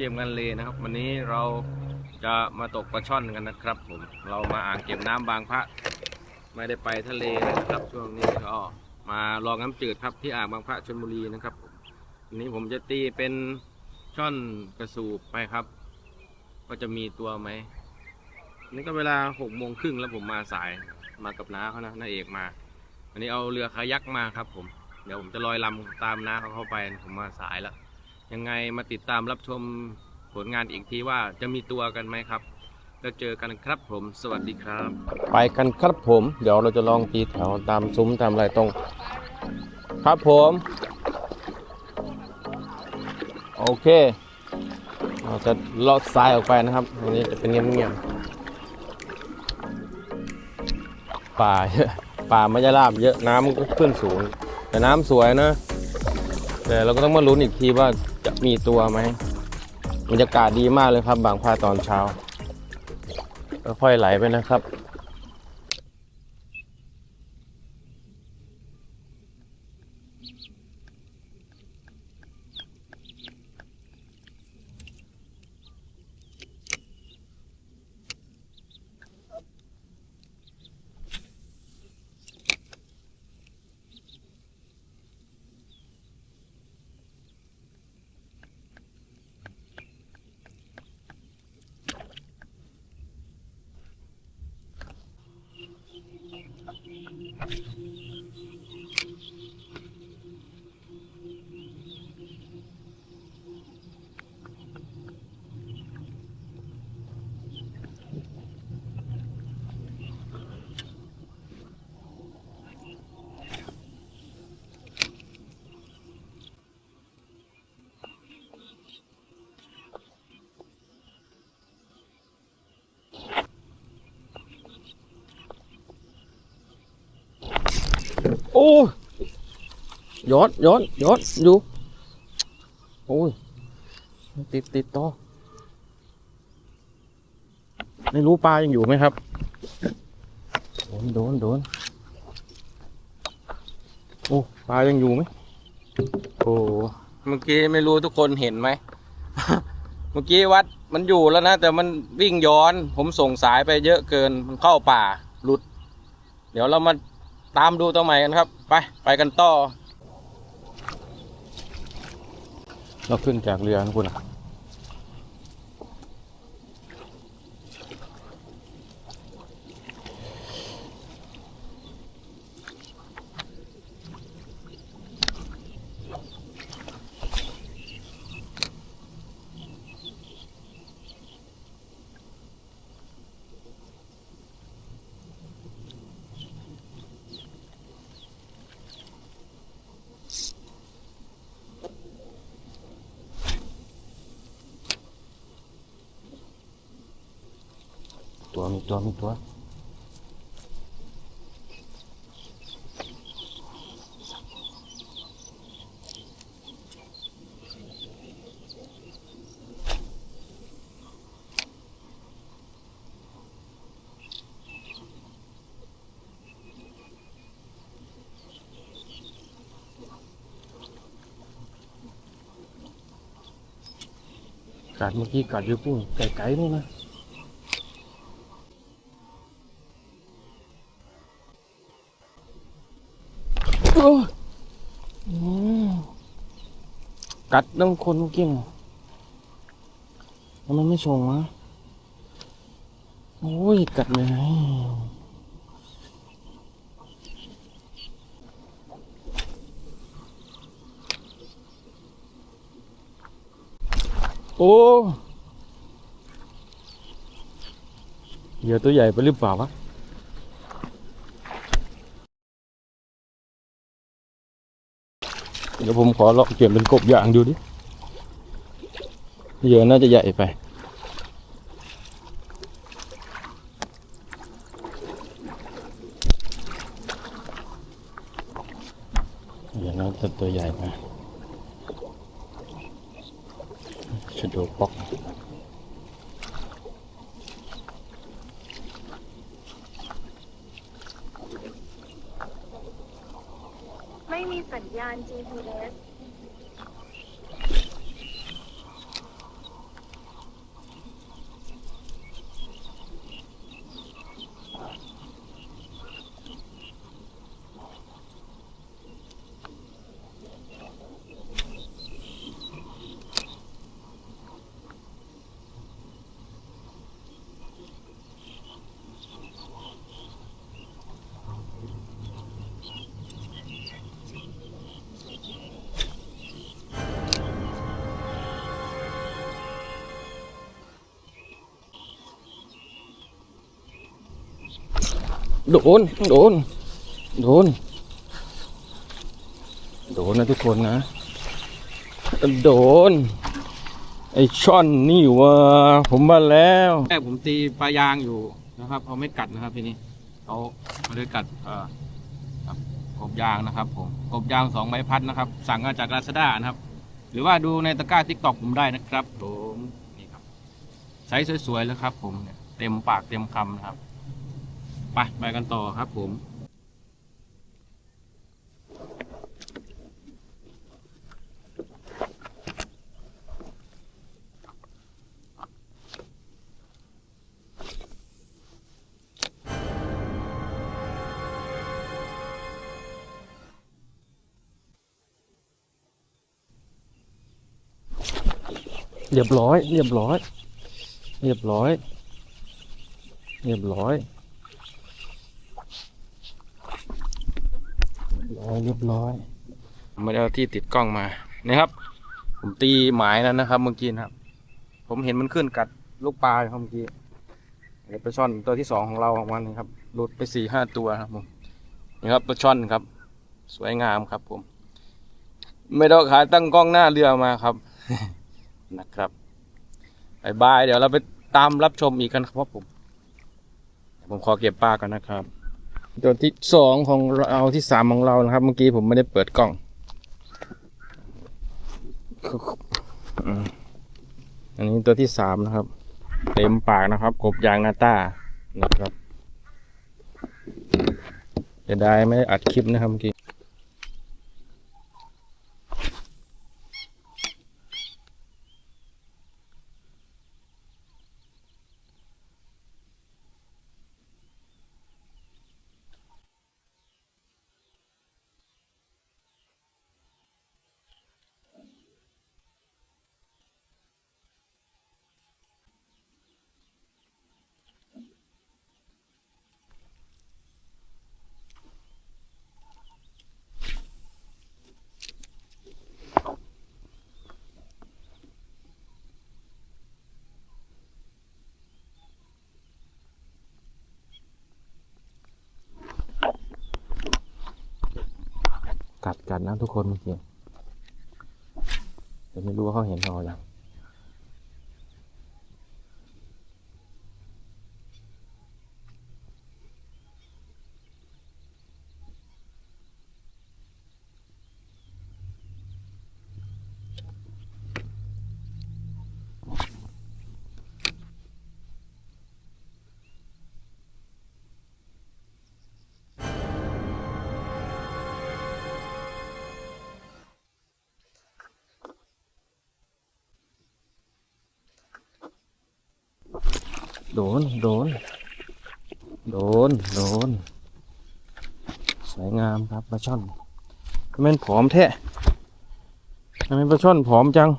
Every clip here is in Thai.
บกับกเกมกันเลยนะครับ วันนี้เราจะมาตกปลาช่อนกันนะครับผมเรามาอ่างเก็บน้ำบางพระ ไม่ได้ไปทะเลนะครับช่วงนี้ก็มาลองน้ำจืดครับที่อ่างบางพระชลบุรีนะครับวันนี้ผมจะตีเป็นช่อนกระสูบไปครับ ก็จะมีตัวไหมนี่ก็เวลาหกโมงครึ่งแล้วผมมาสายมากับน้าเขานะน้าเอกมาอันนี้เอาเรือคายักมาครับ ผมเดี๋ยวผมจะลอยลำตามน้าเขาเข้าไปผมมาสายแล้ว ยังไงมาติดตามรับชมผลงานอีกทีว่าจะมีตัวกันไหมครับ แล้วเจอกันครับผมสวัสดีครับ ไปกันครับผม เดี๋ยวเราจะลองตีแถวตามซุ้มตามอะไรตรง ครับผม โอเค เราจะลอดซ้ายออกไปนะครับวันนี้จะเป็นเงียบๆป่าเยอะป่าไม่จะราบเยอะน้ำมันก็ขึ้นสูง แต่น้ำสวยนะ แต่เราก็ต้องมาลุ้นอีกทีว่า จะมีตัวไหมบรรยากาศดีมากเลยครับ บางพาตอนเช้าค่อยๆไหลไปนะครับ โอ้ยย้อนย้อนย้อนอยู่โอ้ยติดติดต่อไม่รู้ปลายังอยู่ไหมครับ โดนโดนโดนโอ้ปลายังอยู่ไหมโอ้เมื่อกี้ไม่รู้ทุกคนเห็นไหม เมื่อกี้วัดมันอยู่แล้วนะ แต่มันวิ่งย้อน ผมส่งสายไปเยอะเกิน มันเข้าป่าหลุด เดี๋ยวเรามา ตามดูตัวใหม่กันครับ ไปไปกันต่อ เราขึ้นจากเรือนะคุณ อะตัวมีตัวมีตัว กัดเมื่อกี้กัดอยู่ปุ้งไกลๆนู่นนะ โอ้ยอืม กัดน้ำคนเมื่อกี้น่ะแล้วมันไม่ส่งวะโอ้ยกัดเลยโอ้เหยื่อตัวใหญ่ไปหรือเปล่าวะ เดี๋ยวผมขอลองเปลี่ยนเป็นกบยางดูดิเหยื่อน่าจะใหญ่ไป เหยื่อน่าจะตัวใหญ่ไป โดน โดน โดน โดนนะทุกคนนะ โดน ไอช่อนนี่วะผมมาแล้วแรกผมตีปลายางอยู่นะครับเขาไม่กัดนะครับทีนี้เขาเขาเลยกัดเอ่อครับกบยางนะครับ ผมกบยางสองใบพัดนะครับ สั่งมาจากลาซาด้านะครับ หรือว่าดูในตะกร้าทิกตอกผมได้นะครับ ผมนี่ครับไซส์สวยๆแล้วครับ ผมเนี่ยเต็มปากเต็มคำนะครับ ไปไปกันต่อครับผม เรียบร้อย เรียบร้อย เรียบร้อย เรียบร้อย ร้อยเรียบร้อยไม่ได้เอาที่ติดกล้องมานะครับ ผมตีหมายนั้นนะครับ เมื่อกี้นะครับ ผมเห็นมันขึ้นกัดลูกปลาครับเมื่อกี้เดี๋ยวปลาช่อนตัวที่สองของเราของมันนะครับหลุดไปสี่ห้าตัวครับผมนี่ครับปลาช่อนครับ สวยงามครับผม ไม่ต้องขายตั้งกล้องหน้าเรือมาครับ นะครับบายบาย เดี๋ยวเราไปตามรับชมอีกกันครับผมผมขอเก็บปลาก่อนนะครับ ตัวที่สองของเราที่สามของเรานะครับ เมื่อกี้ผมไม่ได้เปิดกล้องอันนี้ตัวที่สามนะครับ เต็มปากนะครับ กบยางนาต้านะครับจะได้ไม่ได้อัดคลิปนะครับเมื่อกี้ กัดกัดนะทุกคนเมื่อกี้แต่ไม่รู้ว่าเขาเห็นเราอย่าง โดน โดน โดน โดน สวยงามครับปลาช่อนทำไมมันผอมแท้ทำไมปลาช่อนผอมจัง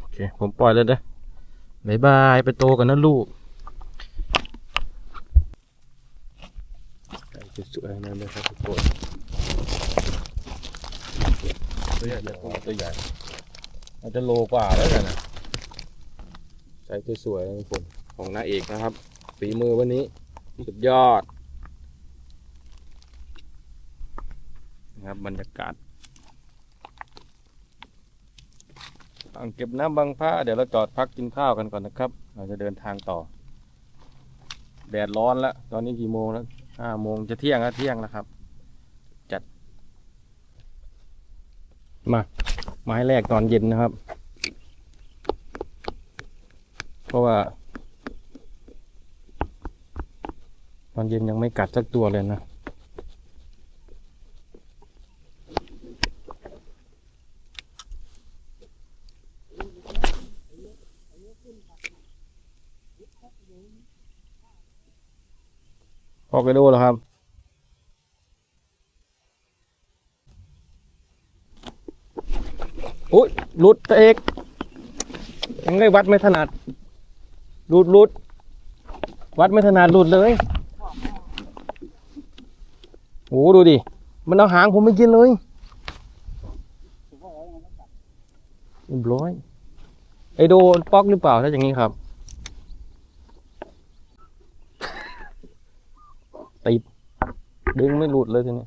โอเค ผมปล่อยเลยเด้อบายบาย ไปโตกันนะลูกสวยๆนะครับทุกคนตัวใหญ่ตัวใหญ่อาจจะโลกว่าแล้วกันนะ ใจสวยๆนะทุกคนของนาเอกนะครับฝีมือวันนี้สุดยอดนะครับบรรยากาศอ่างเก็บน้ำบางพระเดี๋ยวเราจอดพักกินข้าวกันก่อนนะครับ เราจะเดินทางต่อ แดดร้อนแล้ว ตอนนี้กี่โมงแล้วห้าโมงจะเที่ยงแล้วเที่ยงแล้วครับ จัด มา ไม้แรกตอนเย็นนะครับ เพ ราะว่า ตอนเย็นยังไม่กัดสักตัวเลยนะพอกระโดดแล้วครับ อุ้ยหลุดตะเอกยังไงวัดไม่ถนัด รูดรูดวัดไม่ถนัดรูดเลยโอ้ดูดิ มันเอาหางผมไม่กินเลยเรีบร้อย ไอโดนป๊อกหรือเปล่าถ้าอย่างนี้ครับ ติด ดึงไม่หลุดเลยทีนี้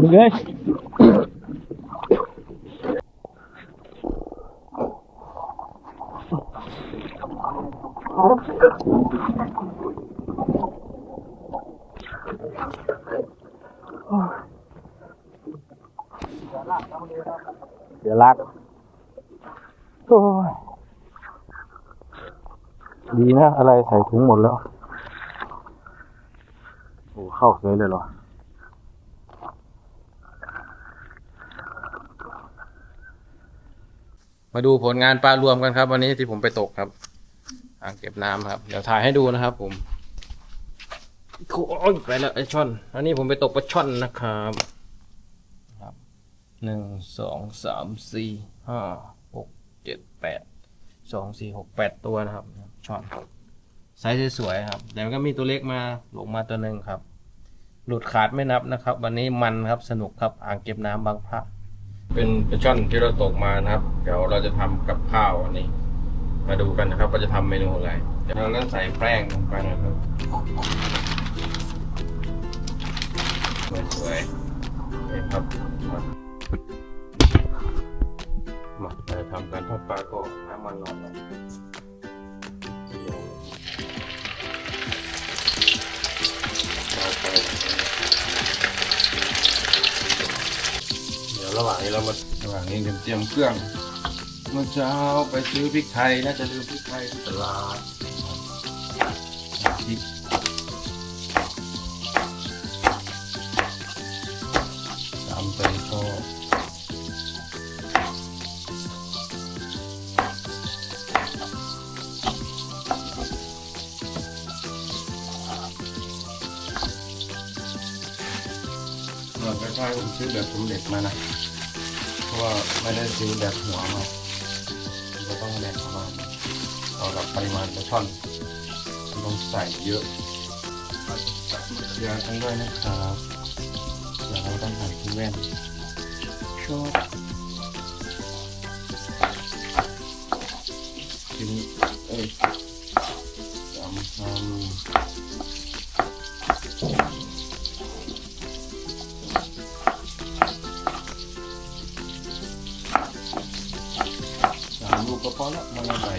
ทำเลยเดี๋ยวลักโอ้ยดีนะอะไรใส่ถุงห มดแล้วโอ้เข้าเลยเลยเหรอมาดูผลงานปลารวมกันครับ วันนี้ที่ผมไปตกครับ อ่างเก็บน้ำครับ เดี๋ยวถ่ายให้ดูนะครับ ผมโอ้ยไปแล้วไอช่อน อันนี้ผมไปตกปลาช่อนนะครับครับหนึ่งสองสามสี่ห้าหกเจ็ดแปดสองสี่หกแปดตัวนะครับ ช่อนไซส์สวยๆครับแต่มันก็มีตัวเล็กมาลงมาตัวหนึ่งครับ หลุดขาดไม่นับนะครับ วันนี้มันครับสนุกครับอ่างเก็บน้ำบางพระ เป็นปลาช่อนที่เราตกมานะครับ เดี๋ยวเราจะทำกับข้าววันนี้ มาดูกันนะครับว่าจะทำเมนูอะไรเดี๋ยวเราก็ใส่แป้งลงไปนะครับสวยๆนี่ครับมามาเราจะทำการทอดปลาก็น้ำมันร้อนแล้วเอาไป เดี๋ยว ระหว่างนี้เรามาระหว่างนี้เตรียมเครื่องเมื่อเช้าไปซื้อพริกไทยน่าจะลืมพริกไทยที่ตลาดพริกตามใจชอบส่วนกระชายผมซื้อแบบสำเร็จมานะ ว่าไม่ได้ซื้อแบบหัวมาจะต้องแบ่งประมาณเอากับปริมาณปลาช่อนต้องใส่เยอะเชื่อกันด้วยนะครับเดี๋ยวเราต้องหั่นชิ้นแว่นชอบชิ้นเอ้ยสามคำ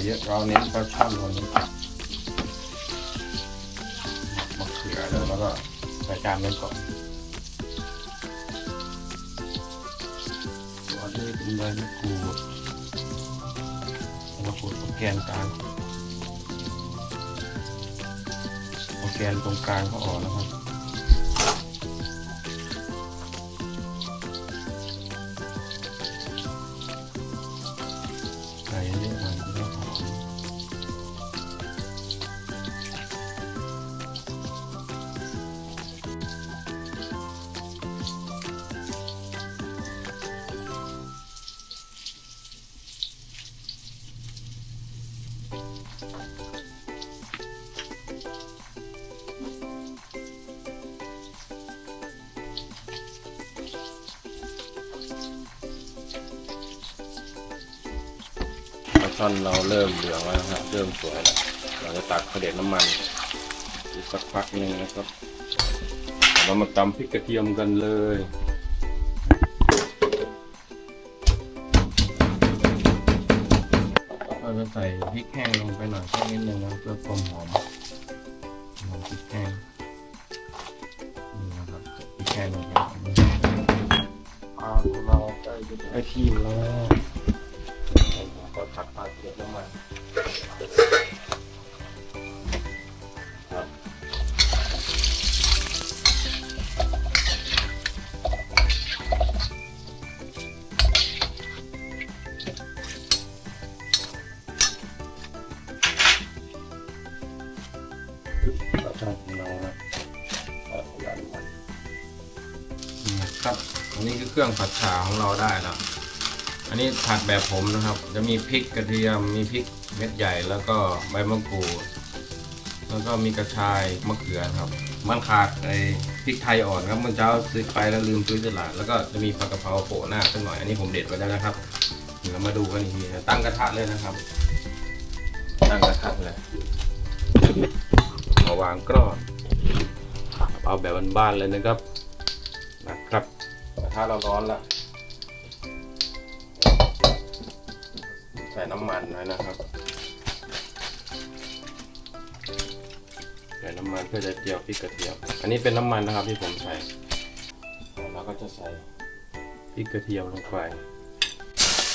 เยอะเราเน้นปลาช่อนวันนี้กับมะเขือแล้วแล้วก็ใส่จานไว้ก่อนตัวด้วยเป็นใบมะกรูดมะกรูดตรงแกนกลางตรงแกนตรงกลางก็ออกแล้วครับ เริ่มเหลืองแล้วนะครับเริ่มสวยแล้วเราจะตักเสด็จน้ำมันอีกสักพักหนึ่งนะครับเรามาตำพริกกระเทียมกันเลยเราจะใส่พริกแห้งลงไปหน่อยแค่นิดนึงนะเพื่อความหอมหอมพริกแห้งนี่นะครับพริกแห้งลงไปอ่าเราใกล้จะได้ที่แล้ว ครับ อันนี้คือเครื่องผัดฉาของเราได้แล้ว อันนี้ผัดแบบผมนะครับ จะมีพริกกระเทียม มีพริก ม็ดใหญ่แล้วก็ใบมะกรูด แล้วก็มีกระชายมะเขือครับ มันขาดไอ้พริกไทยอ่อนครับเมื่อเช้าซื้อไปแล้วลืมซื้อตลาดแล้วก็จะมีปลากะเพราโปะหน้าสักหน่อยอันนี้ผมเด็ดไว้แล้วนะครับเดี๋ยวเรามาดูกันอีกทีนะตั้งกระทะเลยนะครับ ตั้งกระทะเลยมาวางกรอบเอาแบบบ้านๆเลยนะครับนะครับกระทะเราร้อนล้วใส่น้ำมันไว้นะครับ ใส่น้ำมันเพื่อจะเจียวพริกกระเทียม อันนี้เป็นน้ำมันนะครับที่ผมใส่แล้วก็จะใส่พริกกระเทียมลงไป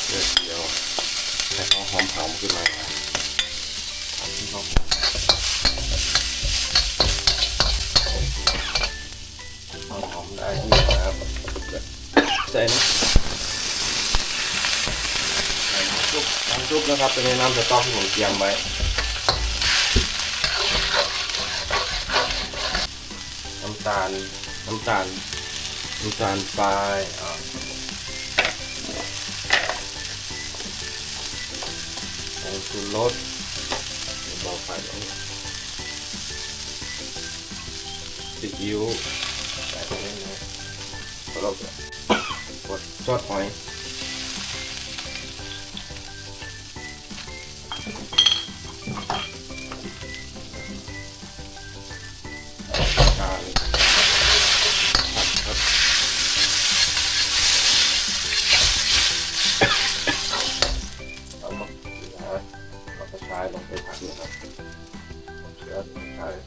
เพื่อเจียวให้เขาหอมหอมๆขึ้นมาให้เขาหอมหอมๆได้ที่นะครับใส่น้ำใส่น้ำซุปน้ำซุปนะครับเป็นน้ำสต๊อกที่ผมเตรียมไว้ น้ำตาลน้ำตาลน้ำตาลทรายอ่าผงชูรสเบาไฟลงซีอิ๊วใส่ไปเลยนะแล้วก็จะกดซอสหอย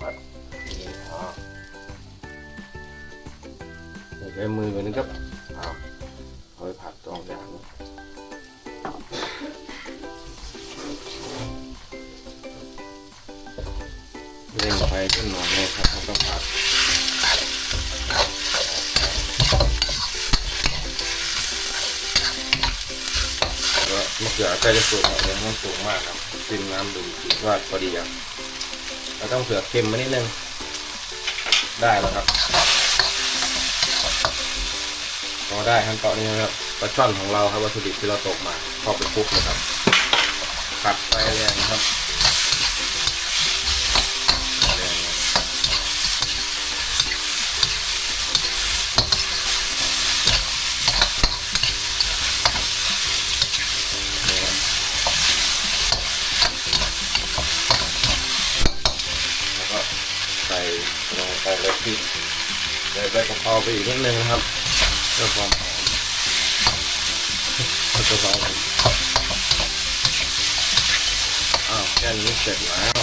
ผัดนี่ครับเดี๋ยวใช้มือไปนึงครับเอาเอาไปผัดตรงอย่างเร่งไฟขึ้นหน่อยนะครับต้องผัดแล้วก็มะเขือใกล้จะสุกแล้วมันสุกมากครับชิมน้ำดูดว่าพอดีอะ เราต้องเผื่อเค็มมานิดนึง ได้แล้วครับพอได้ขั้นตอนนี้นะครับปลาช่อนของเราครับวัตถุดิบที่เราตกมาพอไปคลุกนะครับ ขัดไปเรงนะครับแรงนะนี่ครับแล้วก็ใส่ ลงไปเลยพริกใส่ใบกะเพราไปอีกนิดนึงนะครับเพื่อความหอมแล้วก็เบาอ้าวแค่นี้เสร็จแล้ว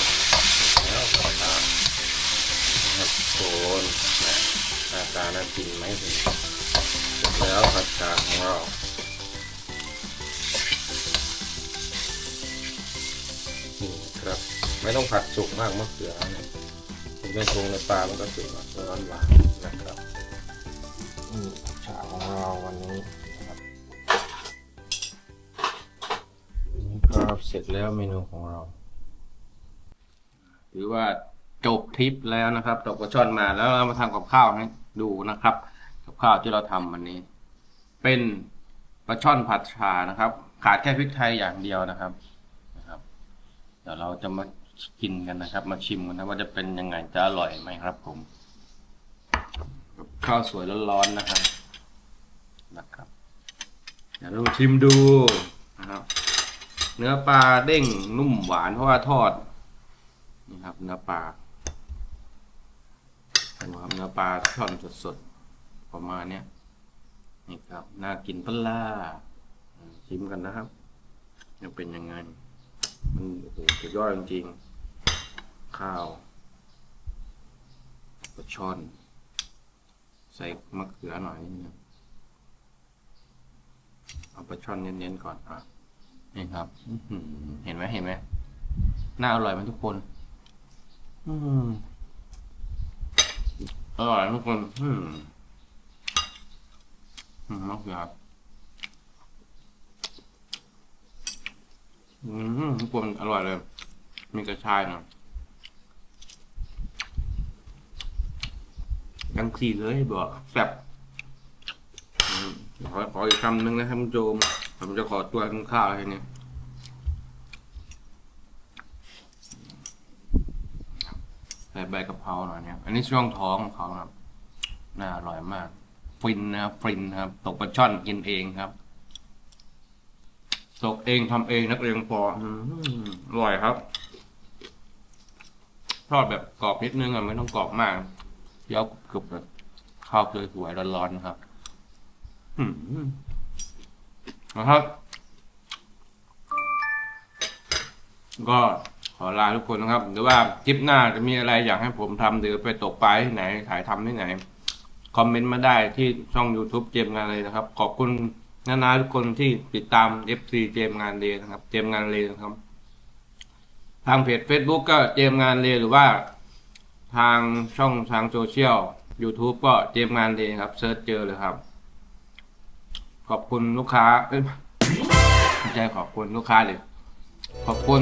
แล้วก็ตาครับโคนนะหน้าตาน่ากินไหมเสร็จแล้วผัดกาของเรานี่ครับไม่ต้องผัดสุกมากมะเขือเนี่ย ผมจะปรุงในปลา มันก็สุกแล้วร้อนหวานนะครับนี่ฉาของเราวันนี้นะครับนี่ครับเสร็จแล้วเมนูของเราถือว่าจบทริปแล้วนะครับตกปลาช่อนมาแล้วเรามาทำกับข้าวให้ดูนะครับ กับข้าวที่เราทำวันนี้ เป็นปลาช่อนผัดชานะครับ ขาดแค่พริกไทยอย่างเดียวนะครับนะครับ เดี๋ยวเราจะมา กินกันนะครับ มาชิมกันนะว่าจะเป็นยังไงจะอร่อยไหมครับผมข้าวสวยร้อนๆนะครับนะครับเดี๋ยวเราชิมดูนะครับ เนื้อปลาเด้งนุ่มหวานเพราะว่าทอดนี่ครับ เนื้อปลาเห็นไหมครับเนื้อปลาช่อนสดๆประมาณเนี้ยนี่ครับน่ากินปล่าชิมกันนะครับจะเป็นยังไง มันโอ้โหสุดยอดจริงๆ ข้าวปลาช่อน ใส่มะเขือหน่อยนิดนึงเอาปลาช่อนเน้นๆก่อนอะนี่ครับเห็นไหมเห็นไหมน่าอร่อยไหมทุกคน อืมอร่อยทุกคน อืมอืมมากเลยครับอืมทุกคนอร่อยเลย มีกระชายหน่อย ยังสี่เลยบอกแซ่บขอขออีกคำหนึ่งนะท่านผู้ชมผมจะขอตัวกินข้าวแค่นี้ใส่ใบกะเพราหน่อยเนี่ยอันนี้ช่วงท้องของเขาครับ น่าอร่อยมาก ฟินนะครับฟินครับ ตกปลาช่อนกินเองครับ ตกเองทำเองนักเรียนพออืมอร่อยครับทอดแบบกรอบนิดนึงอะไม่ต้องกรอบมาก เคี้ยวกรุบๆแบบข้าวสวยๆร้อนๆนะครับนะครับ ก็ขอลาทุกคนนะครับ หรือว่าคลิปหน้าจะมีอะไรอยากให้ผมทำหรือไปตกปลาที่ไหนถ่ายทำที่ไหน คอมเมนต์มาได้ที่ช่อง YouTube เจมงานเลยนะครับ ขอบคุณนานาทุกคนที่ติดตาม FC เจมงานเลยนะครับ เจมงานเลยนะครับ ทางเพจ Facebook ก็เจมงานเลยหรือว่า ทางช่องทางโซเชียล YouTube ก็เจมส์งานเลยครับเซิร์ชเจอเลยครับ ขอบคุณลูกค้าเอ้ยไม่ใช่ขอบคุณลูกค้าเลยขอบคุณ